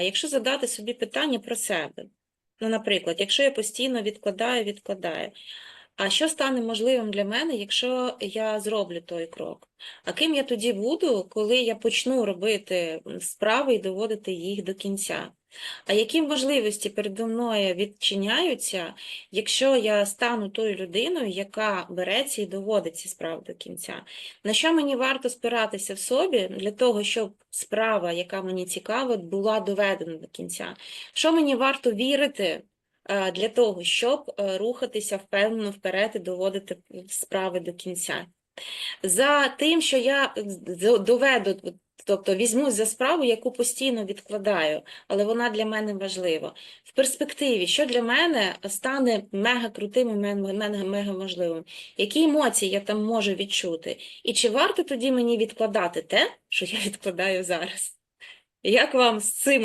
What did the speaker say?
Якщо задати собі питання про себе, ну, наприклад, якщо я постійно відкладаю, відкладаю, а що стане можливим для мене, якщо я зроблю той крок? А ким я тоді буду, коли я почну робити справи і доводити їх до кінця? А які можливості передо мною відчиняються, якщо я стану тою людиною, яка береться і доводить ці справи до кінця? На що мені варто спиратися в собі для того, щоб справа, яка мені цікава, була доведена до кінця? Що мені варто вірити е, для того, щоб е, рухатися впевнено вперед і доводити справи до кінця? За тим, що я доведу, тобто візьмусь за справу, яку постійно відкладаю, але вона для мене важлива. В перспективі, що для мене стане мега крутим і мега, важливим? Які емоції я там можу відчути? І чи варто тоді мені відкладати те, що я відкладаю зараз? Як вам з цим?